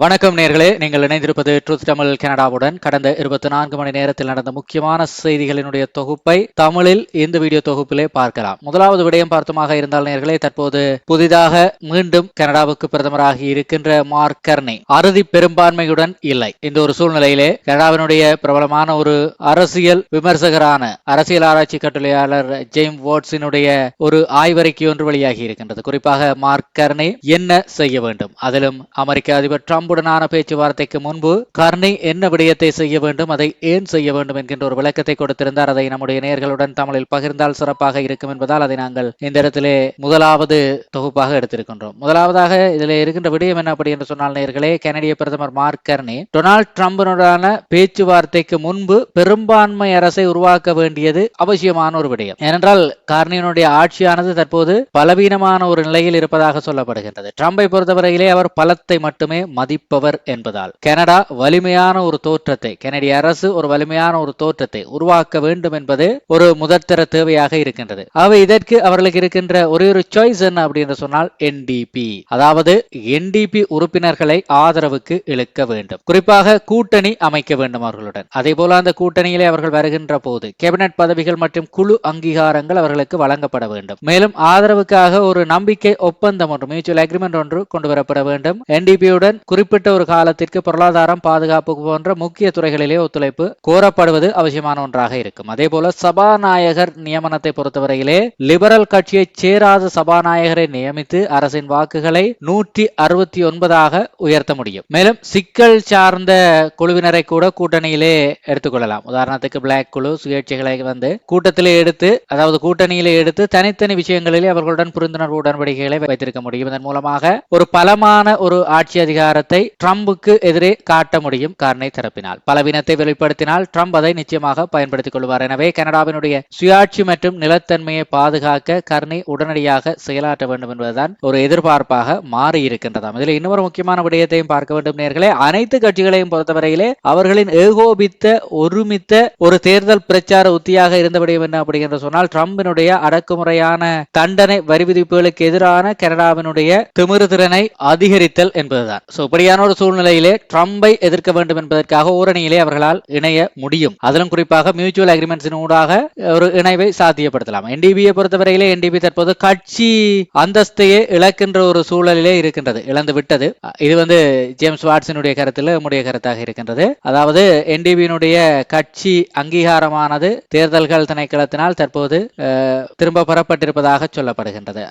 வணக்கம் நேர்களே. நீங்கள் இணைந்திருப்பது ட்ரூத் தமிழ் கனடாவுடன் கடந்த இருபத்தி நான்கு மணி நேரத்தில் நடந்த முக்கியமான செய்திகளினுடைய தொகுப்பை தமிழில் இந்த வீடியோ தொகுப்பிலே பார்க்கலாம். முதலாவது விடயம் பார்த்தமாக இருந்தால் நேர்களே தற்போது புதிதாக மீண்டும் கனடாவுக்கு பிரதமராகி இருக்கின்ற மார்க் கர்னி அறுதி பெரும்பான்மையுடன் இல்லை. இந்த ஒரு சூழ்நிலையிலே கனடாவினுடைய பிரபலமான ஒரு அரசியல் விமர்சகரான அரசியல் ஆராய்ச்சி கட்டுரையாளர் ஜெய்ம் வாட்ஸினுடைய ஒரு ஆய்வறிக்கை ஒன்று வெளியாகி இருக்கின்றது. குறிப்பாக மார்க் கர்னி என்ன செய்ய வேண்டும்? அதிலும் அமெரிக்க அதிபர் ட்ரம்புடனான பேச்சுவார்த்தைக்கு முன்பு கர்னி என்ன விடயத்தை செய்ய வேண்டும் அதை ஏன் செய்ய வேண்டும் என்கின்ற ஒரு விளக்கத்தை கொடுத்திருந்தார். அதை நம்முடைய நேர்களுடன் தமிழில் பகிர்ந்தால் சிறப்பாக இருக்கும் என்பதால் அதை நாங்கள் இந்த இடத்திலே முதலாவது தொகுப்பாக எடுத்திருக்கின்றோம். முதலாவதாக இதில் இருக்கின்ற விடயம் என்ன அப்படி என்று சொன்னால் நேர்களே கனடிய பிரதமர் மார்க் கர்னி டொனால்ட் ட்ரம்புடனான பேச்சுவார்த்தைக்கு முன்பு பெரும்பான்மை அரசை உருவாக்க வேண்டியது அவசியமான ஒரு விடயம். ஏனென்றால் கார்னியனுடைய ஆட்சியானது தற்போது பலவீனமான ஒரு நிலையில் இருப்பதாக சொல்லப்படுகின்றது. ட்ரம்பை பொறுத்தவரையிலே அவர் பலத்தை மட்டுமே மதி மதிப்பவர் என்பதால். கனடா வலிமையான ஒரு தோற்றத்தை கனடிய அரசு ஒரு வலிமையான ஒரு தோற்றத்தை உருவாக்க வேண்டும் என்பது ஒரு முதற்தர தேவையாக இருக்கின்றது. ஆகவே இதற்கு அவர்களுக்கு இருக்கின்ற ஒரே ஒரு சாய்ஸ் என்ன அப்படின்னு சொன்னால் என்டிபி அதாவது என்டிபி உறுப்பினர்களை ஆதரவுக்கு இழுக்க வேண்டும். குறிப்பாக கூட்டணி அமைக்க வேண்டும் அவர்களுடன். அதே போல அந்த கூட்டணியிலே அவர்கள் வருகின்ற போது கேபினட் பதவிகள் மற்றும் குழு அங்கீகாரங்கள் அவர்களுக்கு வழங்கப்பட வேண்டும். மேலும் ஆதரவுக்காக ஒரு நம்பிக்கை ஒப்பந்தம் ஒன்று மியூச்சுவல் அக்ரிமெண்ட் ஒன்று கொண்டு வரப்பட வேண்டும் என்டிபியுடன் குறிப்பிட்ட ஒரு காலத்திற்கு பொருளாதாரம் பாதுகாப்பு போன்ற முக்கிய துறைகளிலே ஒத்துழைப்பு கோரப்படுவது அவசியமான ஒன்றாக இருக்கும். அதே போல சபாநாயகர் நியமனத்தை பொறுத்தவரையிலே லிபரல் கட்சியை சேராத சபாநாயகரை நியமித்து அரசின் வாக்குகளை நூற்றி அறுபத்தி ஒன்பதாக உயர்த்த முடியும். மேலும் சிக்கல் சார்ந்த குழுவினரை கூட கூட்டணியிலே எடுத்துக்கொள்ளலாம் உதாரணத்துக்கு பிளாக் குழு சுயேட்சைகளை வந்து கூட்டத்திலே எடுத்து அதாவது கூட்டணியிலே எடுத்து தனித்தனி விஷயங்களிலே அவர்களுடன் புரிந்துணர்வு உடன்படிக்கைகளை வைத்திருக்க முடியும். இதன் மூலமாக ஒரு பலமான ஒரு ஆட்சி அதிகாரத்தை ட்ரம்புக்கு எதிரே காட்ட முடியும் கார்னை தரப்பினால். பலவீனத்தை வெளிப்படுத்தினால் ட்ரம்ப் அதை நிச்சயமாக பயன்படுத்திக் கொள்வார். எனவே கனடாவினுடைய சுயாட்சி மற்றும் நிலத்தன்மையை பாதுகாக்க கர்னி உடனடியாக செயலாற்ற வேண்டும் என்பதுதான் ஒரு எதிர்பார்ப்பாக மாறி இருக்கின்றதாம் இதில் இன்னொரு முக்கியமான விடயத்தையும் பார்க்க வேண்டும் நேர்களே. அனைத்து கட்சிகளையும் பொறுத்தவரையிலே அவர்களின் ஏகோபித்த ஒருமித்த ஒரு தேர்தல் பிரச்சார உத்தியாக இருந்தபடியும் என்ன அப்படிங்கிற சொன்னால் ட்ரம்பினுடைய அடக்குமுறையான தண்டனை வரி விதிப்புகளுக்கு எதிரான கனடாவினுடைய திமிரு திறனை அதிகரித்தல் என்பதுதான். சோ இப்படி சரியான ஒரு சூழ்நிலையிலே ட்ரம்பை எதிர்க்க வேண்டும் என்பதற்காக ஓரணியிலே அவர்களால் இணைய முடியும். அதிலும் குறிப்பாக மியூச்சுவல் அக்ரிமெண்ட்ஸின் ஊடாக ஒரு இணைவை சாத்தியப்படுத்தலாம். என்டிபியை பொறுத்தவரையிலே என்டிபி தற்போது கட்சி அந்தஸ்தையே இழக்கின்ற ஒரு சூழலிலே இருக்கின்றது இழந்து விட்டது இது வந்து ஜேம்ஸ் வாட்ஸினுடைய கருத்தில் நம்முடைய கருத்தாக இருக்கின்றது. அதாவது என்டிபியினுடைய கட்சி அங்கீகாரமானது தேர்தல்கள் திணைக்களத்தினால் தற்போது திரும்ப பெறப்பட்டிருப்பதாக சொல்லப்படுகின்றது.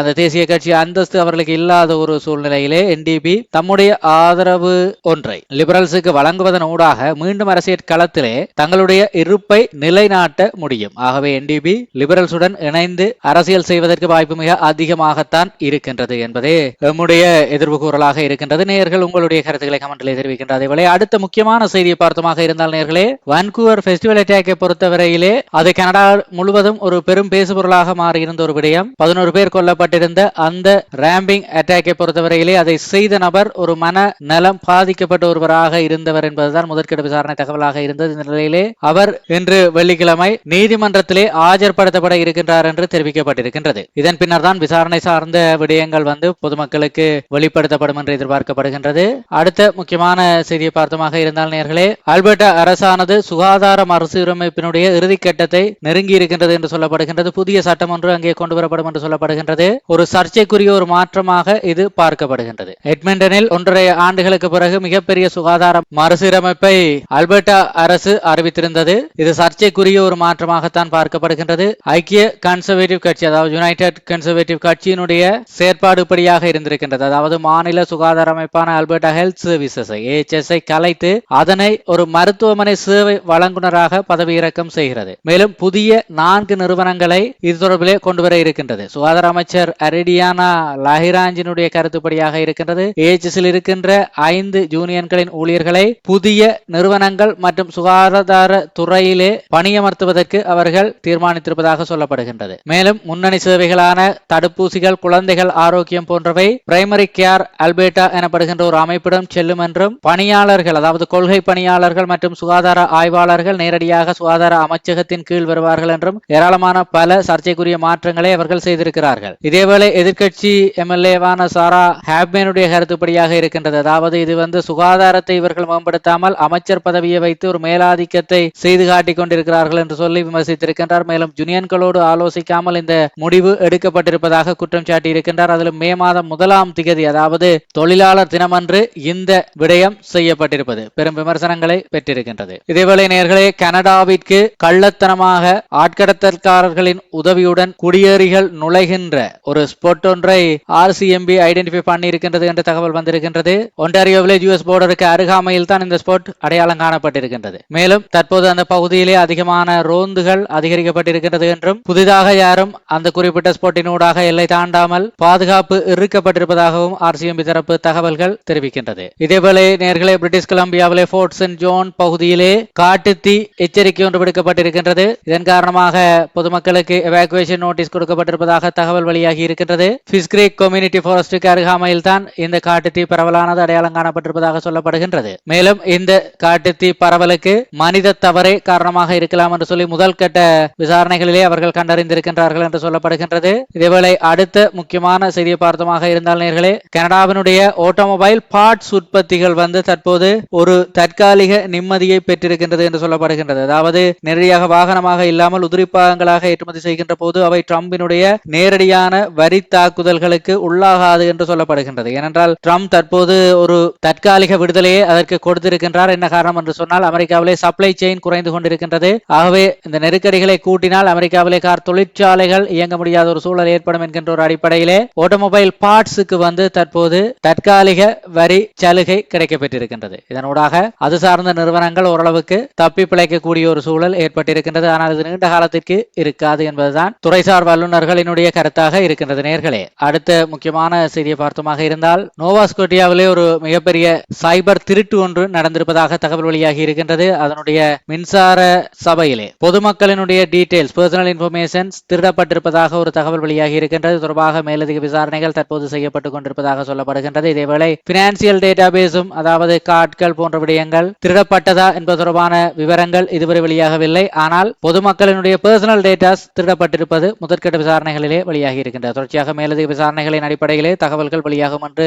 அந்த தேசிய கட்சி அந்தஸ்து அவர்களுக்கு இல்லாத ஒரு சூழ்நிலையிலே என்டிபி தம்முடைய ஆதரவு ஒன்றை. லிபரல்ஸுக்கு வழங்குவதன் ஊடாக மீண்டும் அரசியல் களத்திலே தங்களுடைய இருப்பை நிலைநாட்ட முடியும். ஆகவே என்டிபி லிபரல்ஸுடன் இணைந்து அரசியல் செய்வதற்கு வாய்ப்பு மிக அதிகமாகத்தான் இருக்கின்றது என்பதே நம்முடைய எதிர்வு கூறலாக இருக்கின்றது. நேயர்கள் உங்களுடைய கருத்துக்களை கமெண்டில் தெரிவிக்கின்ற அதேவேளை அடுத்த முக்கியமான செய்தியை பார்த்தமாக இருந்தால் நேர்களே வான்கூவர் ஃபெஸ்டிவல் அட்டாக்கை பொறுத்தவரையிலே அது கனடா முழுவதும் ஒரு பெரும் பேசுபொருளாக மாறியிருந்த ஒரு விடயம். பதினோரு பேர் கொல்லப்பட்டிருந்த அந்த ரேம்பிங் அட்டாக்கை பொறுத்தவரையிலே அதை செய்த நபர் ஒரு மன நலம் பாதிக்கப்பட்ட ஒருவராக இருந்தவர் என்பதுதான் முதற்கட்ட விசாரணை தகவலாக இருந்தது. இந்த நிலையிலே அவர் இன்று வெள்ளிக்கிழமை நீதிமன்றத்திலே ஆஜர்படுத்தப்பட இருக்கின்றார் என்று தெரிவிக்கப்பட்டிருக்கின்றது. இதன் பின்னர் தான் விசாரணை சார்ந்த விடயங்கள் வந்து பொதுமக்களுக்கு வெளிப்படுத்தப்படும் என்று எதிர்பார்க்கப்படுகின்றது. அடுத்த முக்கியமான செய்தியை பார்த்தமாக இருந்தால் நேர்களே அல்பர்டா அரசானது சுகாதார மறுசீரமைப்பினுடைய இறுதிக்கட்டத்தை நெருங்கி இருக்கின்றது என்று சொல்லப்படுகின்றது. புதிய சட்டம் ஒன்று அங்கே கொண்டு வரப்படும் என்று சொல்லப்படுகின்றது. ஒரு சர்ச்சைக்குரிய ஒரு மாற்றமாக இது பார்க்கப்படுகின்றது. எட்மெண்டன் பிரிட்டனில் ஒன்றரை ஆண்டுகளுக்கு பிறகு மிகப்பெரிய சுகாதார மறுசீரமைப்பை அல்பர்டா அரசு அறிவித்திருந்தது. இது சர்ச்சைக்குரிய ஒரு மாற்றமாகத்தான் பார்க்கப்படுகின்றது. ஐக்கிய கன்சர்வேட்டிவ் கட்சி அதாவது யுனைடெட் கன்சர்வேட்டிவ் கட்சியினுடைய செயற்பாடு இப்படியாக இருந்திருக்கின்றது. அதாவது மாநில சுகாதார அமைப்பான அல்பர்டா ஹெல்த் சர்வீசஸ் ஏஎச்எஸ் கலைத்து அதனை ஒரு மருத்துவமனை சேவை வழங்குனராக பதவியிறக்கம் செய்கிறது. மேலும் புதிய நான்கு நிறுவனங்களை இது தொடர்பிலே கொண்டு வர இருக்கின்றது. சுகாதார அமைச்சர் அரிடியானா லஹிராஞ்சினுடைய கருத்துப்படியாக இருக்கின்றது. ஏஎச்எஸ்ஸில் இருக்கின்ற ஐந்து யூனியன்களின் ஊழியர்களை புதிய நிறுவனங்கள் மற்றும் சுகாதார துறையிலே பணியமர்த்துவதற்கு அவர்கள் தீர்மானித்திருப்பதாக சொல்லப்படுகின்றது. மேலும் முன்னணி சேவைகளான தடுப்பூசிகள் குழந்தைகள் ஆரோக்கியம் போன்றவை பிரைமரி கேர் அல்பேட்டா எனப்படுகின்ற ஒரு அமைப்பிடம் செல்லும் என்றும் பணியாளர்கள் அதாவது கொள்கை பணியாளர்கள் மற்றும் சுகாதார ஆய்வாளர்கள் நேரடியாக சுகாதார அமைச்சகத்தின் கீழ் வருவார்கள் என்றும் ஏராளமான பல சர்ச்சைக்குரிய மாற்றங்களை அவர்கள் செய்திருக்கிறார்கள். இதேவேளை எதிர்கட்சி எம்எல்ஏவான சாரா ஹாப்மேனுடைய கருத்துப்படி இருக்கும்படியாக இருக்கின்றது. அதாவது இது வந்து சுகாதாரத்தை இவர்கள் மேம்படுத்தாமல் அமைச்சர் பதவியை வைத்து ஒரு மேலாதிக்கத்தை செய்து காட்டிக் கொண்டிருக்கிறார்கள் என்று சொல்லி விமர்சித்திருக்கின்றார். மேலும் ஜுனியன்களோடு ஆலோசிக்காமல் இந்த முடிவு எடுக்கப்பட்டிருப்பதாக குற்றம் சாட்டி இருக்கின்றார் அதிலும் மே மாதம் முதலாம் திகதி அதாவது தொழிலாளர் தினமன்று இந்த விடயம் செய்யப்பட்டிருப்பது. பெரும் விமர்சனங்களை பெற்றிருக்கின்றது. இதேவேளை நேர்களே கனடாவிற்கு கள்ளத்தனமாக ஆட்கடத்தல்காரர்களின் உதவியுடன் குடியேறிகள் நுழைகின்ற ஒரு ஸ்பொட் ஒன்றை ஆர்சிஎம்பி ஐடென்டிஃபை பண்ணியிருக்கின்றது என்ற தகவல் வந்திருக்கின்றது. ஒன்டாரியோ யூஎஸ் போர்டருக்கு அருகாமையில் தான் இந்த ஸ்பாட் அடையாளம் காணப்பட்டிருக்கின்றது. மேலும் தற்போது அந்த பகுதியிலே அதிகமான ரோந்துகள் அதிகரிக்கப்பட்டிருக்கின்றது என்றும் புதிதாக யாரும் அந்த குறிப்பிட்ட ஸ்பாட்டினூடாக எல்லை தாண்டாமல் பாதுகாப்பு இருக்கப்பட்டிருப்பதாகவும் ஆர்சிஎம்பி தரப்பு தகவல்கள் தெரிவிக்கின்றது. இதேவேளை நேர்களை பிரிட்டிஷ் கொலம்பியாவிலே போர்ட் சென்ட் ஜோன் பகுதியிலே காட்டுத்தீ எச்சரிக்கை ஒன்று விடுக்கப்பட்டிருக்கின்றது. இதன் காரணமாக பொதுமக்களுக்கு எவாக்குவேஷன் நோட்டீஸ் கொடுக்கப்பட்டிருப்பதாக தகவல் வெளியாகி இருக்கின்றது. பிஸ்கிரேக் கம்யூனிட்டி ஃபாரஸ்டுக்கு அருகாமையில் தான் இந்த காட்டு காட்டுத்தீ பரவலானது அடையாளம் காணப்பட்டிருப்பதாக சொல்லப்படுகின்றது. மேலும் இந்த காட்டுத்தீ பரவலுக்கு மனித தவறே காரணமாக இருக்கலாம் என்று சொல்லி முதல் கட்ட விசாரணைகளிலே அவர்கள் கண்டறிந்திருக்கின்றார்கள் என்று சொல்லப்படுகின்றது. இதேவேளை அடுத்த முக்கியமான செய்தியை பார்த்தமாக இருந்தால் நேர்களே கனடாவினுடைய ஆட்டோமொபைல் பார்ட்ஸ் உற்பத்திகள் வந்து தற்போது ஒரு தற்காலிக நிம்மதியை பெற்றிருக்கின்றது என்று சொல்லப்படுகின்றது. அதாவது நேரடியாக வாகனமாக இல்லாமல் உதிரிப்பாகங்களாக ஏற்றுமதி செய்கின்ற போது அவை ட்ரம்பினுடைய நேரடியான வரி தாக்குதல்களுக்கு உள்ளாகாது என்று சொல்லப்படுகின்றது. ஏனென்றால் ட்ரம்ப் தற்போது ஒரு தற்காலிக விடுதலையை அதற்கு கொடுத்திருக்கின்றார் என்ன காரணம் என்று சொன்னால் அமெரிக்காவிலே சப்ளை செயின் குறைந்து கொண்டிருக்கின்றது. ஆகவே இந்த நெருக்கடிகளை கூட்டினால் அமெரிக்காவிலே கார் தொழிற்சாலைகள் இயங்க முடியாத ஒரு சூழல் ஏற்படும் என்கின்ற ஒரு அடிப்படையிலே ஆட்டோமொபைல் பார்ட்ஸுக்கு வந்து தற்போது தற்காலிக வரி சலுகை கிடைக்கப்பெற்றிருக்கின்றது. இதனூடாக அது சார்ந்த நிறுவனங்கள் ஓரளவுக்கு தப்பி பிழைக்கக்கூடிய ஒரு சூழல் ஏற்பட்டிருக்கின்றது. ஆனால் இது நீண்ட காலத்திற்கு இருக்காது என்பதுதான் துறைசார் வல்லுநர்களினுடைய கருத்தாக இருக்கின்றது நேர்களே. அடுத்த முக்கியமான செய்தியை பார்த்தமாக இருந்தால் நோவா நோவாஸ்கோட்டியாவிலே ஒரு மிகப்பெரிய சைபர் திருட்டு ஒன்று நடந்திருப்பதாக தகவல் வெளியாகி இருக்கின்றது. அதனுடைய மின்சார சபையிலே பொதுமக்களினுடைய டீடைல்ஸ் பர்சனல் இன்ஃபர்மேஷன்ஸ் திருடப்பட்டிருப்பதாக ஒரு தகவல் வெளியாகி இருக்கின்றது. தொடர்பாக மேலதிக விசாரணைகள் தற்போது செய்யப்பட்டுக் கொண்டிருப்பதாக சொல்லப்படுகின்றது. இதேவேளை பினான்சியல் டேட்டா பேஸும் அதாவது கார்டுகள் போன்ற விடயங்கள் திருடப்பட்டதா என்பது தொடர்பான விவரங்கள் இதுவரை வெளியாகவில்லை. ஆனால் பொதுமக்களினுடைய பர்சனல் டேட்டாஸ் திருடப்பட்டிருப்பது முதற்கட்ட விசாரணைகளிலே வெளியாகி இருக்கின்றது. தொடர்ச்சியாக மேலதிக விசாரணைகளின் அடிப்படையிலே தகவல்கள் வெளியாகும் என்று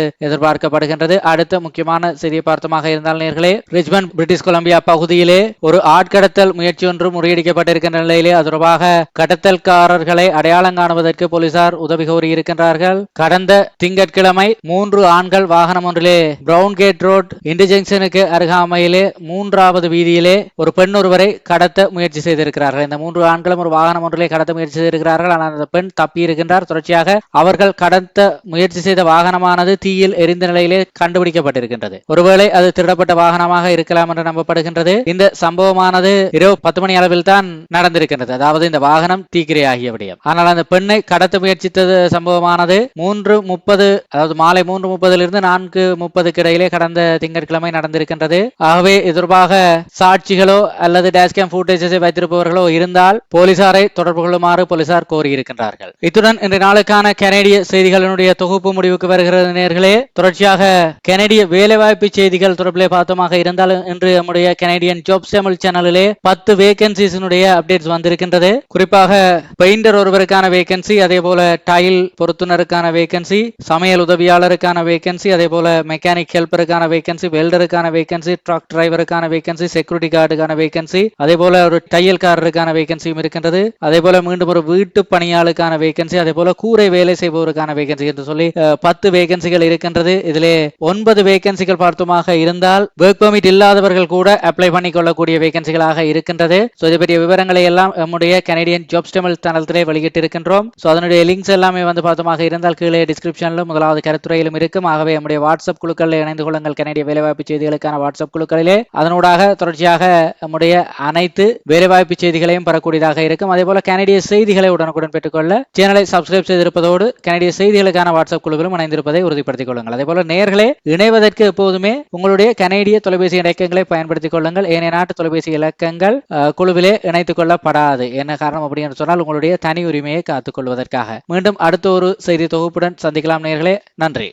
பார்க்கப்படுகின்றது. அடுத்த முக்கியமான செய்தியை பார்த்தமாக இருந்தால் நேர்களே ரிச்மண்ட் பிரிட்டிஷ் கொலம்பியா பகுதியிலே ஒரு ஆட்கடத்தல் முயற்சி ஒன்று முறியடிக்கப்பட்டிருக்கின்ற நிலையிலே அது தொடர்பாக கடத்தல்காரர்களை அடையாளம் காணுவதற்கு போலீசார் உதவி கோரி இருக்கின்றார்கள். கடந்த திங்கட்கிழமை மூன்று ஆண்கள் வாகனம் ஒன்றிலே பிரவுன் கேட் ரோட் இன்டர்ஜெக்ஷனுக்கு அருகாமையிலே மூன்றாவது வீதியிலே ஒரு பெண் ஒருவரை கடத்த முயற்சி செய்திருக்கிறார்கள். இந்த மூன்று ஆண்களும் ஒரு வாகனம் ஒன்றிலே கடத்த முயற்சி செய்திருக்கிறார்கள். ஆனால் அந்த பெண் தப்பி இருக்கின்றார் தொடர்ச்சியாக அவர்கள் கடத்த முயற்சி செய்த வாகனமானது தீயில் எரி எரிந்த நிலையிலே கண்டுபிடிக்கப்பட்டிருக்கின்றது. ஒருவேளை அது திருடப்பட்ட வாகனமாக இருக்கலாம் என்று நம்பப்படுகின்றது. இந்த சம்பவமானது இரவு பத்து மணி அளவில் தான் நடந்திருக்கின்றது. அதாவது இந்த வாகனம் தீக்கிரையாகிய விடயம். ஆனால் அந்த பெண்ணை கடத்த முயற்சித்தது சம்பவமானது மூன்று முப்பது அதாவது மாலை மூன்று முப்பதிலிருந்து நான்கு முப்பதுக்கு இடையிலே கடந்த திங்கட்கிழமை நடந்திருக்கின்றது. ஆகவே இது தொடர்பாக சாட்சிகளோ அல்லது டேஷ்கேம் ஃபுட்டேஜஸை வைத்திருப்பவர்களோ இருந்தால் போலீசாரை தொடர்பு கொள்ளுமாறு போலீசார் கோரியிருக்கின்றார்கள். இத்துடன் இன்றைய நாளுக்கான கனேடிய செய்திகளினுடைய தொகுப்பு முடிவுக்கு வருகிறது நேர்களே. தொடர்ச்சியாக கெனடிய வேலைவாய்ப்பு செய்திகள் தொடர்பிலே பார்த்தோமாக இருந்தால் இன்று நம்முடைய கெனடியன் ஜாப் சேமல் சேனலிலே பத்து வேகன்சிஸினுடைய அப்டேட்ஸ் வந்திருக்கின்றது. குறிப்பாக பெயிண்டர் ஒருவருக்கான வேகன்சி அதே போல டைல் பொருத்துனருக்கான வேகன்சி சமையல் உதவியாளருக்கான வேகன்சி அதே போல மெக்கானிக் ஹெல்ப்பருக்கான வேகன்சி வெல்டருக்கான வேகன்சி ட்ரக் டிரைவருக்கான வேகன்சி செக்யூரிட்டி கார்டுக்கான வேகன்சி அதே போல ஒரு தையல்காரருக்கான வேகன்சியும் இருக்கின்றது. அதே போல மீண்டும் ஒரு வீட்டு பணியாளுக்கான வேகன்சி அதே போல கூரை வேலை செய்பவருக்கான வேகன்சி என்று சொல்லி பத்து வேகன்சிகள் இருக்கின்றது. இதிலே ஒன்பது வேகன்சிகள் பார்த்தோமாக இருந்தால் ஒர்க் பெர்மிட் இல்லாதவர்கள் கூட அப்ளை பண்ணிக்கொள்ளக்கூடிய வேகன்சிகளாக இருக்கின்றது. ஸோ இது பற்றிய விவரங்களை எல்லாம் நம்முடைய கனடியன் ஜாப்ஸ் தமிழ் தளத்திலே வெளியிட்டிருக்கின்றோம். ஸோ அதனுடைய லிங்க்ஸ் எல்லாமே வந்து பார்த்தோமாக இருந்தால் கீழே டிஸ்கிரிப்ஷனிலும் முதலாவது கருத்துறையிலும் இருக்கும். ஆகவே நம்முடைய வாட்ஸ்அப் குழுக்களில் இணைந்து கொள்ளுங்கள் கனடிய வேலைவாய்ப்பு செய்திகளுக்கான வாட்ஸ்அப் குழுக்களிலே. அதனூடாக தொடர்ச்சியாக நம்முடைய அனைத்து வேலைவாய்ப்பு செய்திகளையும் பெறக்கூடியதாக இருக்கும். அதே போல கனடிய செய்திகளை உடனுக்குடன் பெற்றுக்கொள்ள சேனலை சப்ஸ்கிரைப் செய்திருப்பதோடு கனடிய செய்திகளுக்கான வாட்ஸ்அப் குழுவிலும் இணைந்திருப்பதை உறுதிப்படுத்திக் கொள்ளுங்கள். அதே போல நேர்களே இணைவதற்கு எப்போதுமே உங்களுடைய கனேடிய தொலைபேசி இலக்கங்களை பயன்படுத்திக் கொள்ளுங்கள். ஏனைய நாட்டு தொலைபேசி இலக்கங்கள் குழுவிலே இணைத்துக் கொள்ளப்படாது. என்ன காரணம் அப்படின்னு சொன்னால் உங்களுடைய தனி உரிமையை காத்துக் கொள்வதற்காக. மீண்டும் அடுத்த ஒரு செய்தி தொகுப்புடன் சந்திக்கலாம் நேர்களே. நன்றி.